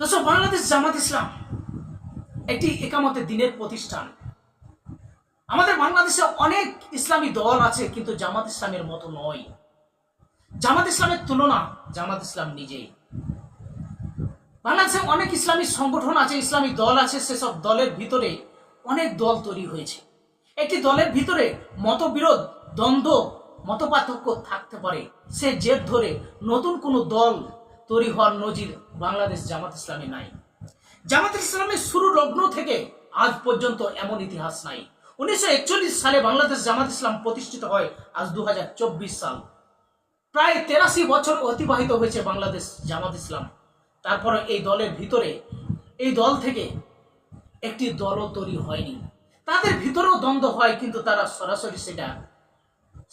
দর্শক বাংলাদেশ জামাত ইসলাম একটি একামতের দিনের প্রতিষ্ঠান। আমাদের বাংলাদেশে অনেক ইসলামী দল আছে, কিন্তু জামাত ইসলামের মতো নয়। জামাত ইসলামের তুলনা জামাত ইসলাম নিজেই। বাংলাদেশে অনেক ইসলামী সংগঠন আছে, ইসলামী দল আছে, সেসব দলের ভিতরে অনেক দল তৈরি হয়েছে। একটি দলের ভিতরে মতবিরোধ, দ্বন্দ্ব, মতপার্থক্য থাকতে পারে। সে জেদ ধরে নতুন কোনো দল তৈরি হওয়ার নজির বাংলাদেশ জামাত ইসলামে নাই। জামাত ইসলামের শুরু লগ্ন থেকে আজ পর্যন্ত এমন ইতিহাস নাই। উনিশশো একচল্লিশ সালে বাংলাদেশ জামাত ইসলাম প্রতিষ্ঠিত হয় আজ দু হাজার চব্বিশ সাল। প্রায় তেরাশি বছর অতিবাহিত হয়েছে বাংলাদেশ জামাত ইসলাম। তারপরে এই দলের ভিতরে, এই দল থেকে একটি দলও তৈরি হয়নি। তাদের ভিতরেও দ্বন্দ্ব হয়, কিন্তু তারা সরাসরি সেটা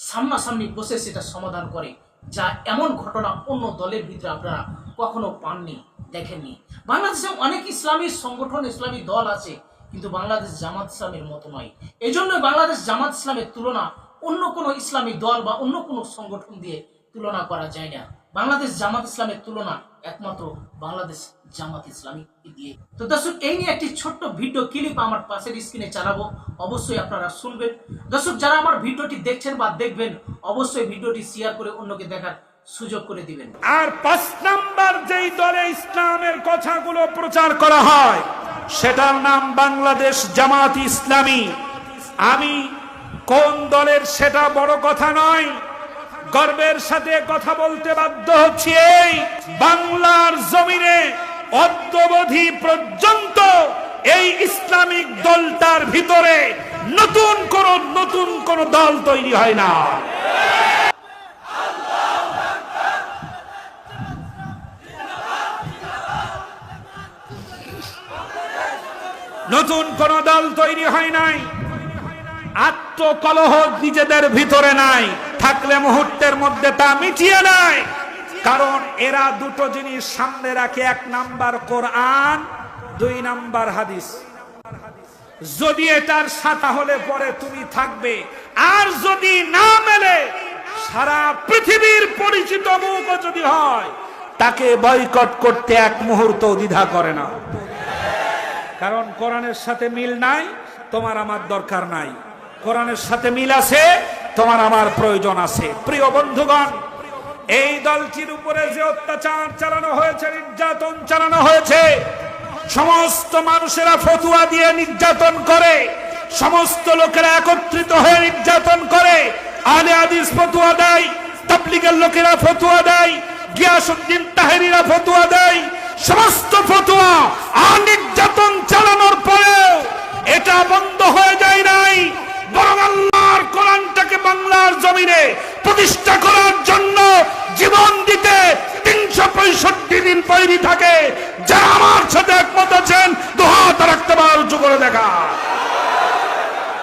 সামনাসামনি বসে সেটা সমাধান করে। যা এমন ঘটনা অন্য দলের ভিতরে আপনারা কখনো পাননি, দেখেননি। বাংলাদেশে অনেক ইসলামী সংগঠন, ইসলামী দল আছে, কিন্তু বাংলাদেশ জামাত ইসলামের মতো নয়। এই জন্য বাংলাদেশ জামাত ইসলামের তুলনা অন্য কোনো ইসলামী দল বা অন্য কোনো সংগঠন দিয়ে তুলনা করা যায় না। বাংলাদেশ জামাত ইসলামের তুলনা একমাত্র বাংলাদেশ জামাত ইসলামী দিয়ে। তো দর্শক, এই নিয়ে একটি ছোট্ট ভিডিও ক্লিপ আমার পাশের স্ক্রিনে চালাবো। অবশ্যই আপনারা শুনবেন। দর্শক, যারা আমার ভিডিওটি দেখছেন বা দেখবেন, অবশ্যই ভিডিওটি শেয়ার করে অন্যকে দেখার সুযোগ করে দিবেন। আর পাঁচ নাম্বার যেই দলে ইসলামের কথাগুলো প্রচার করা হয়, সেটার নাম বাংলাদেশ জামাত ইসলামী। আমি কোন দলের সেটা বড় কথা নয় গর্বের সাথে কথা বলতে বাধ্য হচ্ছি এই বাংলার জমিনে অদ্যবধি পর্যন্ত এই ইসলামিক দলটার ভিতরে নতুন কোন নতুন কোন দল তৈরি হয় না। নতুন কোন দল তৈরি হয় নাই। আত্মকলহ নিজেদের ভিতরে নাই। থাকলে মুহূর্তের মধ্যে তা মিটিয়ে নাই কারণ এরা দুটো জিনিস সামনে রাখে, এক নাম্বার কোরআন, দুই নাম্বার হাদিস। যদি এটার সাথা হলে পরে তুমি থাকবে। আর যদি না মেলে, সারা পৃথিবীর পরিচিত মুখ যদি হয়, তাকে বয়কট করতে এক মুহূর্ত দ্বিধা করে না। কারণ কোরআনের সাথে মিল নাই, তোমার আমার দরকার নাই। কোরআনের সাথে মিল আছে তোমার আমার প্রয়োজন আছে। প্রিয় বন্ধুগণ, এই দলটির উপরে যে অত্যাচার চালানো হয়েছে, নির্যাতন চালানো হয়েছে, সমস্ত মানুষেরা ফতুয়া দিয়ে নির্যাতন করে, সমস্ত লোকেরা একত্রিত হয়ে নির্যাতন করে আলে আদিস ফতুয়া দেয়, তাবলিগের লোকেরা ফতুয়া দেয়, গিয়াসুদ্দিন তাহেরিরা ফতুয়া দেয়, সমস্ত ফতুয়া আর নির্যাতন জমিনে প্রতিষ্ঠা করার জন্য জীবন দিতে তিনশো পঁয়ষট্টি দিন তৈরি থাকে। যারা আমার সাথে একমত আছেন দোহা রাখতে একটা দেখা।